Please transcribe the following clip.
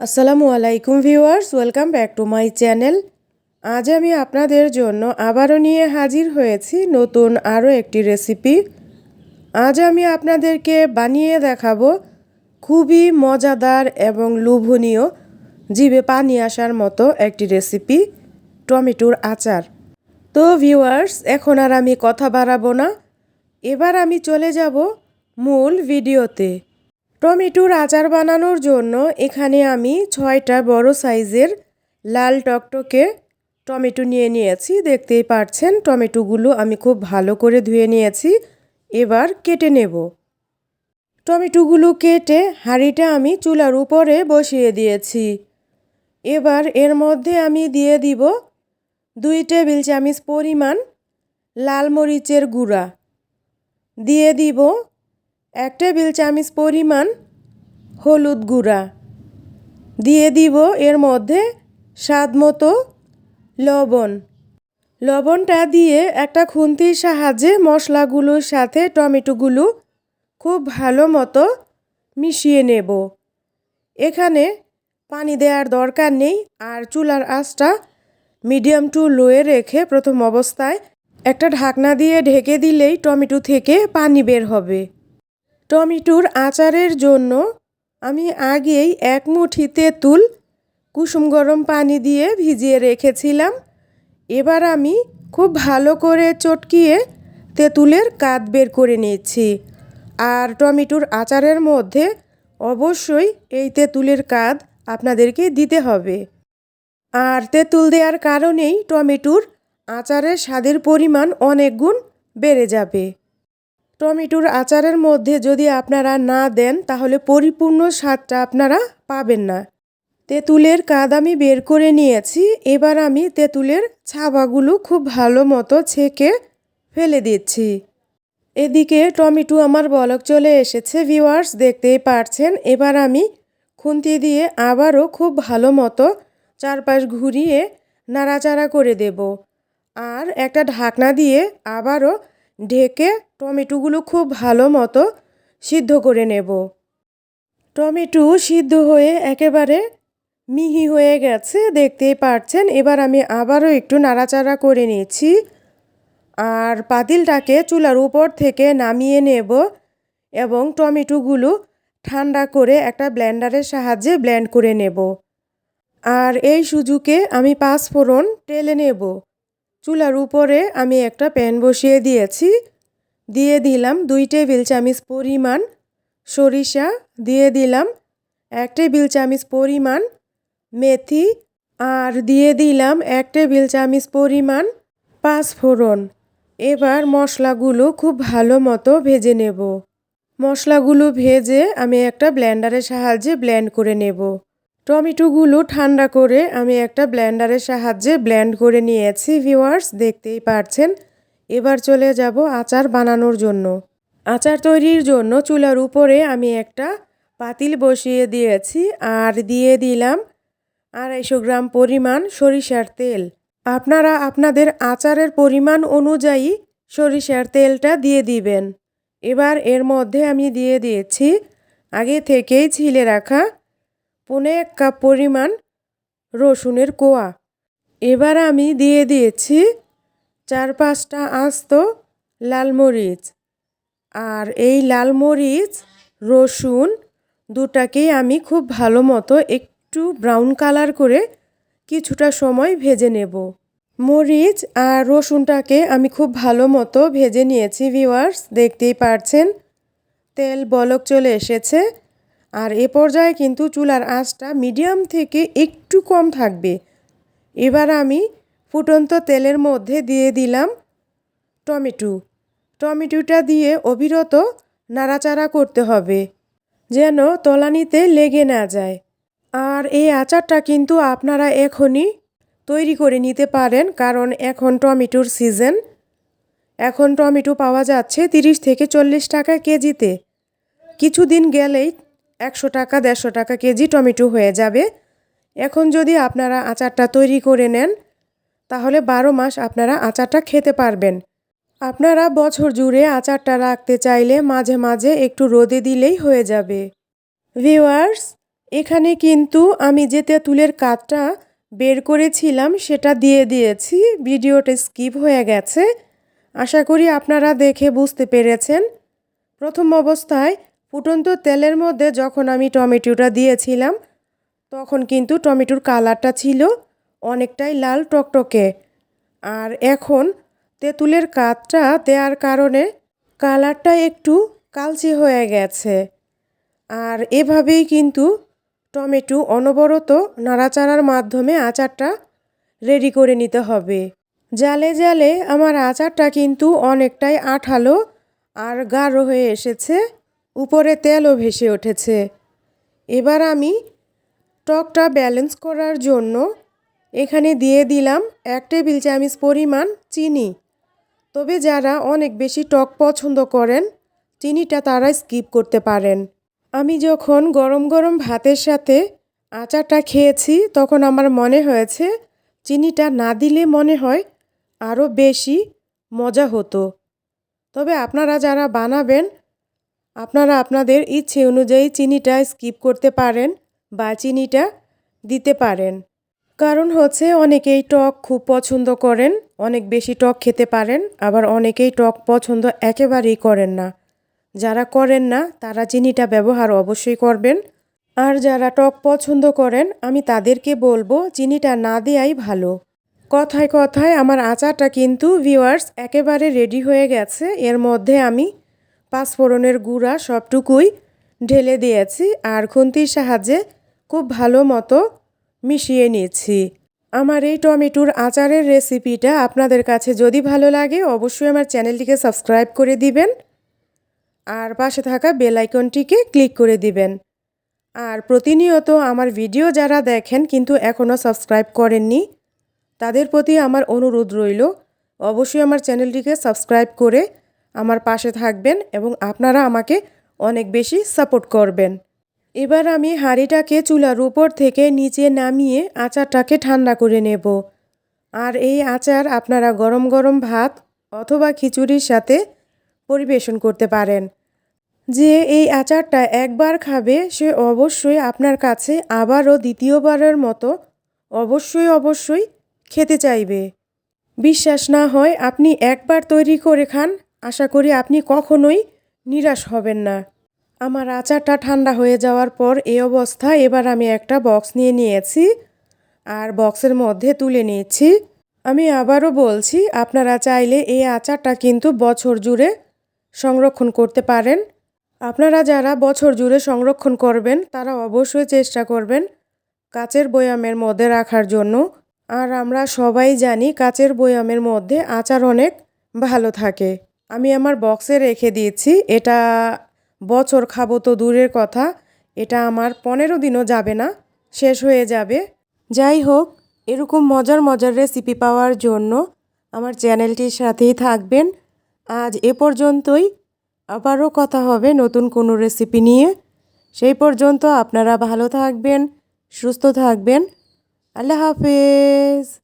আসসালামু আলাইকুম viewers, welcome back to my channel. আজ আমি আপনাদের জন্য আবারও নিয়ে হাজির হয়েছি নতুন আরও একটি রেসিপি। আজ আমি আপনাদেরকে বানিয়ে দেখাবো খুবই মজাদার এবং লোভনীয়, জিভে পানি আসার মতো একটি রেসিপি, টমেটোর আচার। তো ভিউয়ার্স, এখন আর আমি কথা বাড়াবো না। এবার আমি চলে যাব মূল ভিডিওতে। টমেটোর আচার বানানোর জন্য এখানে আমি ছয়টা বড় সাইজের লাল টকটকে টমেটো নিয়ে নিয়েছি। দেখতেই পারছেন, টমেটোগুলো আমি খুব ভালো করে ধুয়ে নিয়েছি। এবার কেটে নেব। টমেটোগুলো কেটে হাঁড়িটা আমি চুলার উপরে বসিয়ে দিয়েছি। এবার এর মধ্যে আমি দিয়ে দিব দুই টেবিল চামচ পরিমাণ লাল মরিচের গুঁড়া। দিয়ে দিব এক টেবিল চামচ পরিমাণ হলুদ গুঁড়া দিয়ে দিব এর মধ্যে স্বাদ মতো লবণ। লবণটা দিয়ে একটা খুন্তির সাহায্যে মশলাগুলোর সাথে টমেটোগুলো খুব ভালো মতো মিশিয়ে নেব। এখানে পানি দেওয়ার দরকার নেই আর চুলার আঁচটা মিডিয়াম টু লোয়ে রেখে প্রথম অবস্থায় একটা ঢাকনা দিয়ে ঢেকে দিলেই টমেটো থেকে পানি বের হবে। টমেটোর আচারের জন্য আমি আগেই এক মুঠি তেঁতুল, কুসুম গরম পানি দিয়ে ভিজিয়ে রেখেছিলাম। এবার আমি খুব ভালো করে চটকিয়ে তেঁতুলের কাত বের করে নিচ্ছি আর টমেটোর আচারের মধ্যে অবশ্যই এই তেঁতুলের কাদ আপনাদেরকে দিতে হবে। আর তেঁতুল দেওয়ার কারণেই টমেটোর আচারের স্বাদের পরিমাণ অনেক গুণ বেড়ে যাবে। টমেটোর আচারের মধ্যে যদি আপনারা না দেন, তাহলে পরিপূর্ণ স্বাদটা আপনারা পাবেন না। তেঁতুলের কাদ আমি বের করে নিয়েছি। এবার আমি তেঁতুলের ছাবাগুলো খুব ভালো মতো ছেঁকে ফেলে দিচ্ছি। এদিকে টমেটো আমার বলক চলে এসেছে ভিওয়ার্স দেখতেই পারছেন। এবার আমি খুন্তি দিয়ে আবারও খুব ভালো মতো চারপাশ ঘুরিয়ে নাড়াচাড়া করে দেব। আর একটা ঢাকনা দিয়ে আবারও ঢেকে টমেটোগুলো খুব ভালো মতো সিদ্ধ করে নেব। টমেটো সিদ্ধ হয়ে একেবারে মিহি হয়ে গেছে, দেখতেই পারছেন। এবার আমি আবারও একটু নাড়াচাড়া করে নিয়েছি আর পাতিলটাকে চুলার উপর থেকে নামিয়ে নেব এবং টমেটোগুলো ঠান্ডা করে একটা ব্লেন্ডারের সাহায্যে ব্লেন্ড করে নেব। আর এই সুযোগে আমি পাঁচ ফোড়ন টেলে নেব। চুলার উপরে আমি একটা প্যান বসিয়ে দিয়েছি। দিয়ে দিলাম দুই টেবিল চামচ পরিমাণ সরিষা। দিয়ে দিলাম এক টেবিল চামচ পরিমাণ মেথি। আর দিয়ে দিলাম এক টেবিল চামচ পরিমাণ পাঁচফোড়ন। এবার মশলাগুলো খুব ভালো মতো ভেজে নেব। মশলাগুলো ভেজে আমি একটা ব্লেন্ডারের সাহায্যে ব্লেন্ড করে নেব। টমেটোগুলো ঠান্ডা করে আমি একটা ব্ল্যান্ডারের সাহায্যে ব্ল্যান্ড করে নিয়েছি ভিওয়ার্স দেখতেই পারছেন। এবার চলে যাব আচার বানানোর জন্য। আচার তৈরির জন্য চুলার উপরে আমি একটা পাতিল বসিয়ে দিয়েছি আর দিয়ে দিলাম আড়াইশো গ্রাম পরিমাণ সরিষার তেল। আপনারা আপনাদের আচারের পরিমাণ অনুযায়ী সরিষার তেলটা দিয়ে দিবেন। এবার এর মধ্যে আমি দিয়ে দিয়েছি আগে থেকেই ছিলে রাখা পনে এক কাপ পরিমাণ রসুনের কোয়া। এবার আমি দিয়ে দিয়েছি চার পাঁচটা আস্ত লাল মরিচ। আর এই লাল মরিচ, রসুন দুটাকেই আমি খুব ভালো মতো একটু ব্রাউন কালার করে কিছুটা সময় ভেজে নেব। মরিচ আর রসুনটাকে আমি খুব ভালো মতো ভেজে নিয়েছি ভিওয়ার্স দেখতেই পারছেন? তেল বলক চলে এসেছে। আর এ পর্যায়ে কিন্তু চুলার আঁচটা মিডিয়াম থেকে একটু কম থাকবে। এবার আমি ফুটন্ত তেলের মধ্যে দিয়ে দিলাম টমেটো। টমেটোটা দিয়ে অবিরত নাড়াচাড়া করতে হবে, যেন তলানিতে লেগে না যায়। আর এই আচারটা কিন্তু আপনারা এখনই তৈরি করে নিতে পারেন, কারণ এখন টমেটোর সিজন। এখন টমেটো পাওয়া যাচ্ছে তিরিশ থেকে চল্লিশ টাকা কেজিতে। কিছুদিন গেলেই একশো টাকা, দেড়শো টাকা কেজি টমেটো হয়ে যাবে। এখন যদি আপনারা আচারটা তৈরি করে নেন, তাহলে বারো মাস আপনারা আচারটা খেতে পারবেন। আপনারা বছর জুড়ে আচারটা রাখতে চাইলে মাঝে মাঝে একটু রোদে দিলেই হয়ে যাবে। ভিওয়ার্স এখানে কিন্তু আমি যে তেঁতুলের কাঠটা বের করেছিলাম সেটা দিয়ে দিয়েছি। ভিডিওটা স্কিপ হয়ে গেছে। আশা করি আপনারা দেখে বুঝতে পেরেছেন। প্রথম অবস্থায় ফুটন্ত তেলের মধ্যে যখন আমি টমেটোটা দিয়েছিলাম, তখন কিন্তু টমেটোর কালারটা ছিল অনেকটাই লাল টকটকে। আর এখন তেঁতুলের কাঠটা দেওয়ার কারণে কালারটা একটু কালচে হয়ে গেছে। আর এভাবেই কিন্তু টমেটো অনবরত নাড়াচাড়ার মাধ্যমে আচারটা রেডি করে নিতে হবে। জালে জালে আমার আচারটা কিন্তু অনেকটাই আঠালো আর গাঢ় হয়ে এসেছে। উপরে তেলও ভেসে উঠেছে। এবার আমি টকটা ব্যালেন্স করার জন্য এখানে দিয়ে দিলাম এক টেবিল চামচ পরিমাণ চিনি। তবে যারা অনেক বেশি টক পছন্দ করেন, চিনিটা তারা স্কিপ করতে পারেন। আমি যখন গরম গরম ভাতের সাথে আচারটা খেয়েছি, তখন আমার মনে হয়েছে চিনিটা না দিলে মনে হয় আরও বেশি মজা হতো। তবে আপনারা যারা বানাবেন আপনারা আপনাদের ইচ্ছে অনুযায়ী চিনিটা স্কিপ করতে পারেন বা চিনিটা দিতে পারেন। কারণ হচ্ছে অনেকেই টক খুব পছন্দ করেন, অনেক বেশি টক খেতে পারেন, আবার অনেকেই টক পছন্দ একেবারেই করেন না। যারা করেন না, তারা চিনিটা ব্যবহার অবশ্যই করবেন। আর যারা টক পছন্দ করেন, আমি তাদেরকে বলব চিনিটা না দেয়াই ভালো। কথায় কথায় আমার আচারটা কিন্তু ভিউয়ার্স একেবারে রেডি হয়ে গেছে, এর মধ্যে আমি পাঁচফোড়নের গুঁড়া সবটুকুই ঢেলে দিয়েছি আর খুন্তির সাহায্যে খুব ভালো মতো মিশিয়ে নিচ্ছি আমার এই টমেটোর আচারের রেসিপিটা আপনাদের কাছে যদি ভালো লাগে, অবশ্যই আমার চ্যানেলটিকে সাবস্ক্রাইব করে দিবেন আর পাশে থাকা বেল আইকনটিকে ক্লিক করে দিবেন। আর প্রতিনিয়ত আমার ভিডিও যারা দেখেন কিন্তু এখনও সাবস্ক্রাইব করেননি, তাদের প্রতি আমার অনুরোধ রইল, অবশ্যই আমার চ্যানেলটিকে সাবস্ক্রাইব করে আমার পাশে থাকবেন এবং আপনারা আমাকে অনেক বেশি সাপোর্ট করবেন। এবার আমি হাঁড়িটাকে চুলার উপর থেকে নিচে নামিয়ে আচারটাকে ঠান্ডা করে নেব। আর এই আচার আপনারা গরম গরম ভাত অথবা খিচুড়ির সাথে পরিবেশন করতে পারেন। যে এই আচারটা একবার খাবে, সে অবশ্যই আপনার কাছে আবারও দ্বিতীয়বারের মতো অবশ্যই অবশ্যই খেতে চাইবে। বিশ্বাস না হয় আপনি একবার তৈরি করে খান আশা করি আপনি কখনোই নিরাশ হবেন না। আমার আচারটা ঠান্ডা হয়ে যাওয়ার পর এই অবস্থা এবার আমি একটা বক্স নিয়ে নিয়েছি আর বক্সের মধ্যে তুলে নিয়েছি। আমি আবারও বলছি, আপনারা চাইলে এই আচারটা কিন্তু বছর জুড়ে সংরক্ষণ করতে পারেন। আপনারা যারা বছর জুড়ে সংরক্ষণ করবেন, তারা অবশ্যই চেষ্টা করবেন কাচের বয়ামের মধ্যে রাখার জন্য। আর আমরা সবাই জানি কাচের বয়ামের মধ্যে আচার অনেক ভালো থাকে। আমি আমার বক্সে রেখে দিয়েছি। এটা বছর খাব তো দূরের কথা। এটা আমার পনেরো দিনও যাবে না, শেষ হয়ে যাবে। যাই হোক, এরকম মজার মজার রেসিপি পাওয়ার জন্য আমার চ্যানেলটির সাথেই থাকবেন। আজ এ পর্যন্তই। আবারও কথা হবে নতুন কোনো রেসিপি নিয়ে। সেই পর্যন্ত আপনারা ভালো থাকবেন, সুস্থ থাকবেন। আল্লাহ হাফেজ।